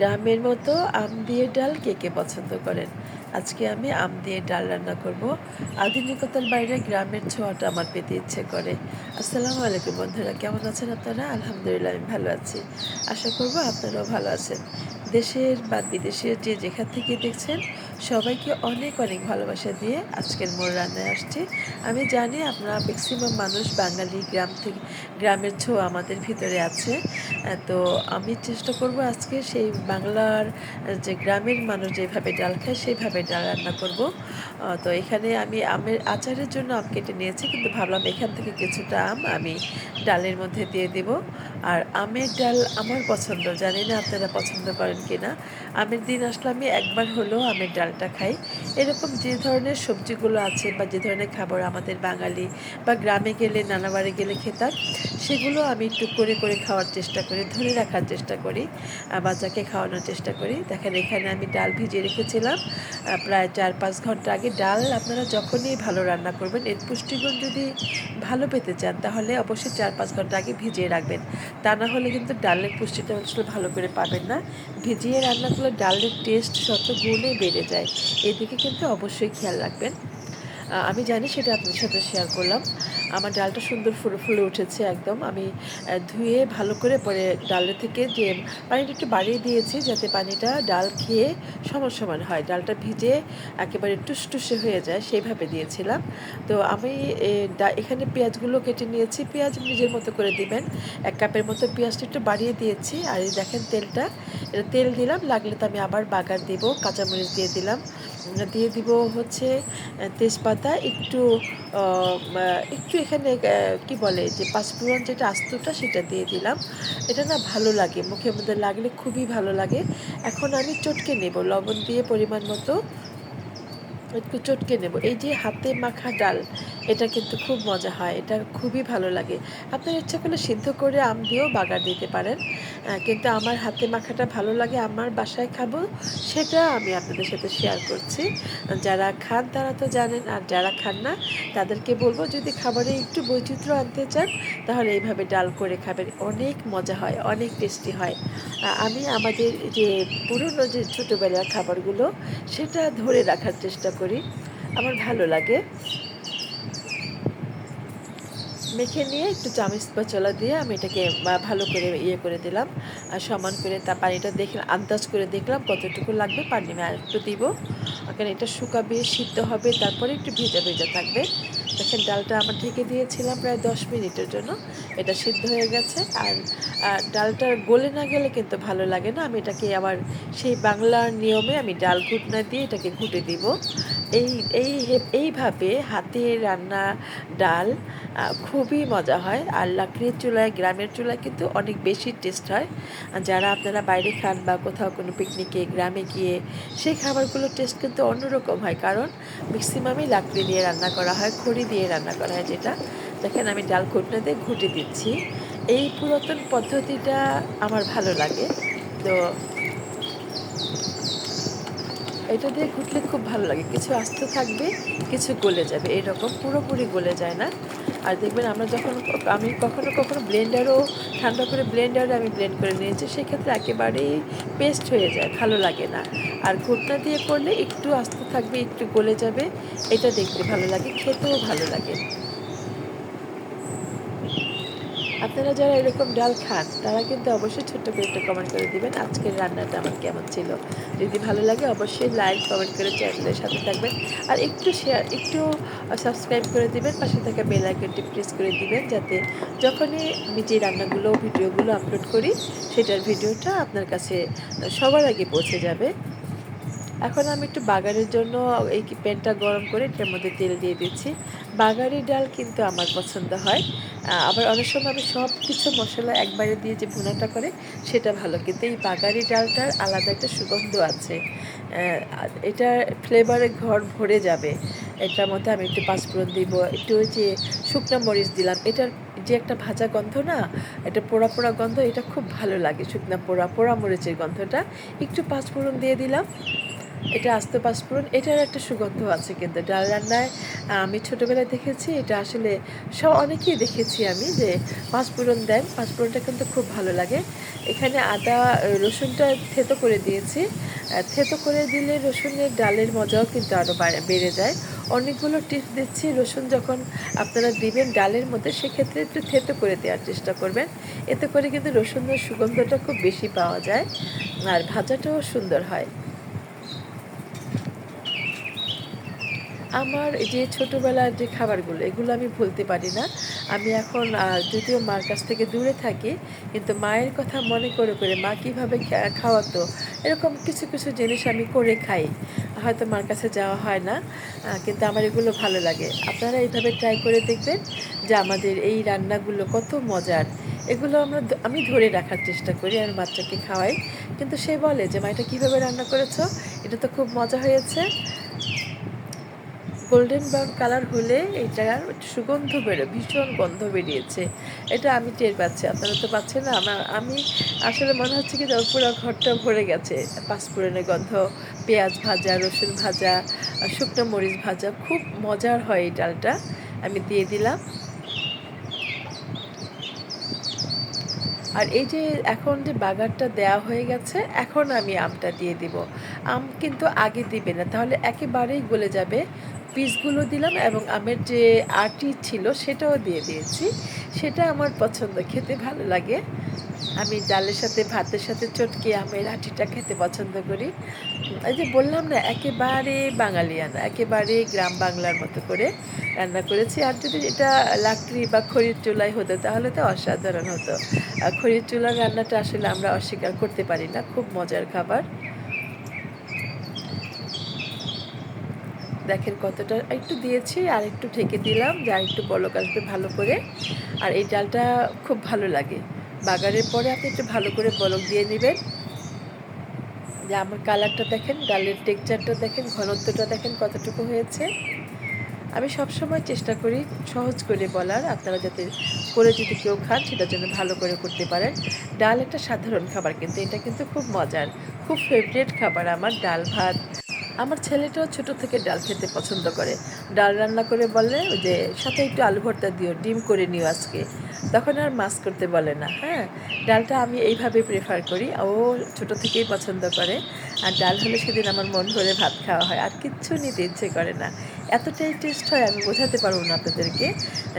গ্রামের মতো আম দিয়ে ডাল কে কে পছন্দ করেন? আজকে আমি আম দিয়ে ডাল রান্না করব। আধুনিকতার বাইরে গ্রামের ছোঁয়াটা আমার পেতে ইচ্ছে করে। আসসালামু আলাইকুম বন্ধুরা, কেমন আছেন আপনারা? আলহামদুলিল্লাহ, আমি ভালো আছি। আশা করব আপনারাও ভালো আছেন। দেশের বা বিদেশের যে যেখান থেকে দেখছেন সবাইকে অনেক অনেক ভালোবাসা দিয়ে আজকের মোর রান্নায় আসছি। আমি জানি আপনারা ম্যাক্সিমাম মানুষ বাঙালি গ্রাম থেকে, গ্রামের ছোঁয়া আমাদের ভিতরে আছে। তো আমি চেষ্টা করব আজকে সেই বাংলার যে গ্রামের মানুষ যেভাবে ডাল খায় সেইভাবে ডাল রান্না করব। তো এখানে আমি আমের আচারের জন্য আম কেটে নিয়েছি, কিন্তু ভাবলাম এখান থেকে কিছুটা আম আমি ডালের মধ্যে দিয়ে দেব। আর আমের ডাল আমার পছন্দ, জানি না আপনারা পছন্দ করেন কি না আমের দিন আসলে আমি একবার হলেও আমের ডালটা খাই। এরকম যে ধরনের সবজিগুলো আছে বা যে ধরনের খাবার আমাদের বাঙালি বা গ্রামে গেলে নানা বাড়ি গেলে খেতাম, সেগুলো আমি একটু করে করে খাওয়ার চেষ্টা করি, ধরে রাখার চেষ্টা করি বাচ্চাকে খাওয়ানোর চেষ্টা করি। দেখেন, এখানে আমি ডাল ভিজিয়ে রেখেছিলাম প্রায় চার, পাঁচ ঘণ্টা আগে। ডাল আপনারা যখনই ভালো রান্না করবেন, এর পুষ্টিগুণ যদি ভালো পেতে চান, তাহলে অবশ্যই চার, পাঁচ ঘণ্টা আগে ভিজিয়ে রাখবেন। তা না হলে কিন্তু ডালের পুষ্টিটা আসলে ভালো করে পাবেন না। ভিজিয়ে রান্না করলে ডালের টেস্ট শত গুণে বেড়ে যায়। এদিকে কিন্তু অবশ্যই খেয়াল রাখবেন। আমি জানি সেটা আপনার সাথে শেয়ার করলাম। আমার ডালটা সুন্দর ফুলে ফুলে উঠেছে একদম। আমি ধুয়ে ভালো করে পরে ডালের থেকে যে পানিটা একটু বাড়িয়ে দিয়েছি যাতে পানিটা ডাল খেয়ে সমান সমান হয়। ডালটা ভিজে একেবারে টুসটুসে হয়ে যায় সেইভাবে দিয়েছিলাম। তো আমি এখানে পেঁয়াজগুলো কেটে নিয়েছি। পেঁয়াজ নিজের মতো করে দিবেন। এক কাপের মতো পেঁয়াজটা একটু বাড়িয়ে দিয়েছি। আর এই দেখেন তেলটা, এটা তেল দিলাম, লাগলে তো আমি আবার বাগার দেবো, কাঁচামরিচ দিয়ে দিলাম। দিয়ে দিব হচ্ছে তেজপাতা, একটু একটু এখানে কি বলে, যে পাঁচফোড়ন যেটা আস্তটা সেটা দিয়ে দিলাম। এটা না ভালো লাগে মুখের মধ্যে লাগলে খুবই ভালো লাগে। এখন আমি চটকে নেব, লবণ দিয়ে পরিমাণ মতো। একটু চটকে নেব। এই যে হাতে মাখা ডাল, এটা কিন্তু খুব মজা হয়, এটা খুবই ভালো লাগে। আপনার ইচ্ছা করলে সিদ্ধ করে আম দিয়েও বাগার দিতে পারেন। কিন্তু আমার হাতে মাখাটা ভালো লাগে, আমার বাসায় খাব, সেটা আমি আপনাদের সাথে শেয়ার করছি। যারা খান তারা তো জানেন, আর যারা খান না, তাদেরকে বলব যদি খাবারে একটু বৈচিত্র্য আনতে চান, তাহলে এইভাবে ডাল করে খাবেন। অনেক মজা হয়, অনেক টেস্টি হয়। আমি আমাদের যে পুরনো যে ছোটোবেলার খাবারগুলো, সেটা ধরে রাখার চেষ্টা করি। আমার ভালো লাগে। মেখে নিয়ে একটু চামচ বা চলা দিয়ে আমি এটাকে ভালো করে ইয়ে করে দিলাম। আর সমান করে তা পানিটা দেখলাম, আন্দাজ করে দেখলাম কতটুকু লাগবে, পানি আমি আর একটু দিব কারণ এটা শুকাবে, সিদ্ধ হবে, তারপরে একটু ভেজা ভেজা থাকবে। দেখেন, ডালটা আমার ঢেকে দিয়েছিলাম প্রায় দশ মিনিটের জন্য। এটা সিদ্ধ হয়ে গেছে আর ডালটা গলে না গেলে কিন্তু ভালো লাগে না। আমি এটাকে আবার সেই বাংলার নিয়মে আমি ডাল ঘুটনা দিয়ে এটাকে ঘুটে দিব। এই এই এইভাবে হাতে রান্না ডাল খুবই মজা হয়। আর লাকড়ির চুলায়, গ্রামের চুলায় কিন্তু অনেক বেশি টেস্ট হয়। যারা আপনারা বাইরে খান বা কোথাও কোনো পিকনিকে গ্রামে গিয়ে, সেই খাবারগুলোর টেস্ট কিন্তু অন্যরকম হয়। কারণ ম্যাক্সিমামই লাকড়ি দিয়ে রান্না করা হয়, খড়ি দিয়ে রান্না করা হয় যেটা। দেখেন আমি ডাল ঘুটনা দিয়ে ঘুটে দিচ্ছি। এই পুরাতন পদ্ধতিটা আমার ভালো লাগে। তো এটা দিয়ে ঘুটলে খুব ভালো লাগে। কিছু আস্তে থাকবে, কিছু গলে যাবে, এরকম পুরোপুরি গলে যায় না। আর দেখবেন আমরা যখন আমি কখনো কখনো ব্লেন্ডারও, ঠান্ডা করে ব্লেন্ডারে আমি ব্লেন্ড করে নিয়েছি, সেক্ষেত্রে একেবারেই পেস্ট হয়ে যায়, ভালো লাগে না। আর ঘুটনা দিয়ে করলে একটু আস্ত থাকবে, একটু গলে যাবে, এটা দেখতে ভালো লাগে, খেতেও ভালো লাগে। আপনারা যারা এরকম ডাল খান, তারা কিন্তু অবশ্যই ছোট্ট করে একটা কমেন্ট করে দিবেন, আজকের রান্নাটা আমার কেমন ছিল। যদি ভালো লাগে অবশ্যই লাইক কমেন্ট করে চ্যানেলের সাথে থাকবেন। আর একটু শেয়ার একটু সাবস্ক্রাইব করে দিবেন, পাশে থাকা বেল আইকনটি প্রেস করে দিবেন, যাতে যখনই আমি যে রান্নাগুলো ভিডিওগুলো আপলোড করি, সেটার ভিডিওটা আপনার কাছে সবার আগে পৌঁছে যাবে। এখন আমি একটু বাগারের জন্য এই প্যানটা গরম করে এটার মধ্যে তেল দিয়ে দিচ্ছি। বাগারি ডাল কিন্তু আমার পছন্দ হয়। আবার অনেক সময় আমি সব কিছু মশলা একবারে দিয়ে যে ভুনাটা করে, সেটা ভালো। কিন্তু এই বাগারি ডালটার আলাদা একটা সুগন্ধ আছে। এটা ফ্লেভারে ঘর ভরে যাবে। এটার মধ্যে আমি একটু পাঁচফোড়ন দিব, একটু ওই যে শুকনো মরিচ দিলাম। এটার যে একটা ভাজা গন্ধ না, এটা পোড়া পোড়া গন্ধ, এটা খুব ভালো লাগে শুকনো পোড়া পোড়া মরিচের গন্ধটা। একটু পাঁচফোড়ন দিয়ে দিলাম। এটা আস্ত পাঁচফোড়ন, এটার একটা সুগন্ধ আছে কিন্তু ডাল রান্নায়। আমি ছোটোবেলায় দেখেছি, এটা আসলে সব অনেকেই দেখেছি আমি যে পাঁচফোড়ন দেন, পাঁচফোড়নটা কিন্তু খুব ভালো লাগে। এখানে আদা, রসুনটা থেতো করে দিয়েছি। থেতো করে দিলে রসুনের ডালের মজাও কিন্তু আরও বেড়ে যায়। অনেকগুলো টিপস দিচ্ছি, রসুন যখন আপনারা দিবেন ডালের মধ্যে, সেক্ষেত্রে একটু থেতো করে দেওয়ার চেষ্টা করবেন। এতে করে কিন্তু রসুনের সুগন্ধটা খুব বেশি পাওয়া যায়, আর ভাজাটাও সুন্দর হয়। আমার যে ছোটোবেলার যে খাবারগুলো, এগুলো আমি ভুলতে পারি না। আমি এখন যদিও মার কাছ থেকে দূরে থাকি, কিন্তু মায়ের কথা মনে করে করে মা কীভাবে খাওয়াতো, এরকম কিছু কিছু জিনিস আমি করে খাই। হয়তো মার কাছে যাওয়া হয় না কিন্তু আমার এগুলো ভালো লাগে। আপনারা এইভাবে ট্রাই করে দেখবেন যে আমাদের এই রান্নাগুলো কত মজার। এগুলো আমরা আমি ধরে রাখার চেষ্টা করি আর বাচ্চাকে খাওয়াই। কিন্তু সে বলে যে, মা, এটা কীভাবে রান্না করেছ? এটা তো খুব মজা হয়েছে। গোল্ডেন ব্রাউন কালার হলে এটার সুগন্ধ বেরো ভীষণ গন্ধ বেরিয়েছে। এটা আমি টের পাচ্ছি, আপনারা তো পাচ্ছেন না। আমার, আমি আসলে মনে হচ্ছে কি পুরো ঘরটা ভরে গেছে। পাঁচফোড়নের গন্ধ, পেঁয়াজ ভাজা, রসুন ভাজা, শুকনো মরিচ ভাজা, খুব মজার হয় এই ডালটা। আমি দিয়ে দিলাম। আর এই যে এখন যে বাগানটা দেওয়া হয়ে গেছে, এখন আমি আমটা দিয়ে দিব। আম কিন্তু আগে দিবে না, তাহলে একেবারেই গলে যাবে। পিসগুলো দিলাম এবং আমের যে আটি ছিল সেটাও দিয়ে দিয়েছি। সেটা আমার পছন্দ, খেতে ভালো লাগে। আমি ডালের সাথে, ভাতের সাথে চটকে, আমের আটিটা খেতে পছন্দ করি। এই যে বললাম না, একেবারে বাঙালিয়ানা একেবারে গ্রাম বাংলার মতো করে রান্না করেছি। আর যদি এটা লাকড়ি বা খড়ির চুলায় হতো, তাহলে তো অসাধারণ হতো। আর খড়ির চুলার রান্নাটা আসলে আমরা অস্বীকার করতে পারি না, খুব মজার খাবার। দেখেন কতটা, একটু দিয়েছি আর একটু ঢেকে দিলাম, যা একটু বলক আসবে ভালো করে। আর এই ডালটা খুব ভালো লাগে। বাগারের পরে আপনি একটু ভালো করে বলক দিয়ে নেবেন। যে আমার কালারটা দেখেন ডালের টেক্সচারটা দেখেন, ঘনত্বটা দেখেন কতটুকু হয়েছে। আমি সবসময় চেষ্টা করি সহজ করে বলার, আপনারা যাতে করে যদি কেউ খান সেটার জন্য ভালো করে করতে পারেন। ডাল একটা সাধারণ খাবার কিন্তু, এটা কিন্তু খুব মজার, খুব ফেভারিট খাবার আমার ডাল ভাত। আমার ছেলেটাও ছোট থেকে ডাল খেতে পছন্দ করে। ডাল রান্না করে বলে যে, সাথে একটু আলু ভর্তা দিও, ডিম করে নিও আজকে। তখন আর মাছ করতে বলে না হ্যাঁ? ডালটা আমি এইভাবে প্রেফার করি। ও ছোট থেকেই পছন্দ করে। আর ডাল হলে সেদিন আমার মন ভরে ভাত খাওয়া হয়। আর কিচ্ছু নিতে ইচ্ছে করে না। এতটাই টেস্ট হয়, আমি বোঝাতে পারব না আপনাদেরকে।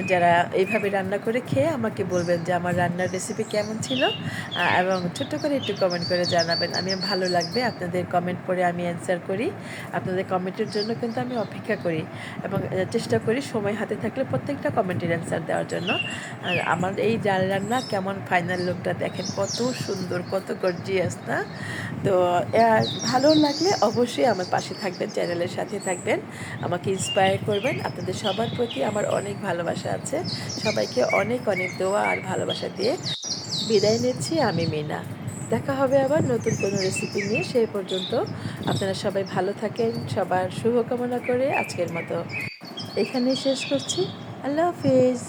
যারা এইভাবে রান্না করে খেয়ে আমাকে বলবেন যে আমার রান্নার রেসিপি কেমন ছিল এবং ছোট্ট করে একটু কমেন্ট করে জানাবেন। আমি ভালো লাগবে। আপনাদের কমেন্ট পড়ে আমি অ্যান্সার করি। আপনাদের কমেন্টের জন্য কিন্তু আমি অপেক্ষা করি। এবং চেষ্টা করি সময় হাতে থাকলে প্রত্যেকটা কমেন্টের অ্যান্সার দেওয়ার জন্য। আমার এই ডাল রান্না কেমন ফাইনাল লুকটা দেখেন, কত সুন্দর, কত গর্জিয়াস না? তো ভালো লাগলে অবশ্যই আমার পাশে থাকবেন চ্যানেলের সাথে থাকবেন, আমাকে ইন্সপায়ার করবেন। আপনাদের সবার প্রতি আমার অনেক ভালোবাসা আছে। সবাইকে অনেক অনেক দোয়া আর ভালোবাসা দিয়ে বিদায় নিচ্ছি আমি মিনা। দেখা হবে আবার নতুন কোনো রেসিপি নিয়ে, সেই পর্যন্ত আপনারা সবাই ভালো থাকেন, সবার শুভকামনা করে আজকের মতো এখানেই শেষ করছি। আল্লাহ হাফিজ।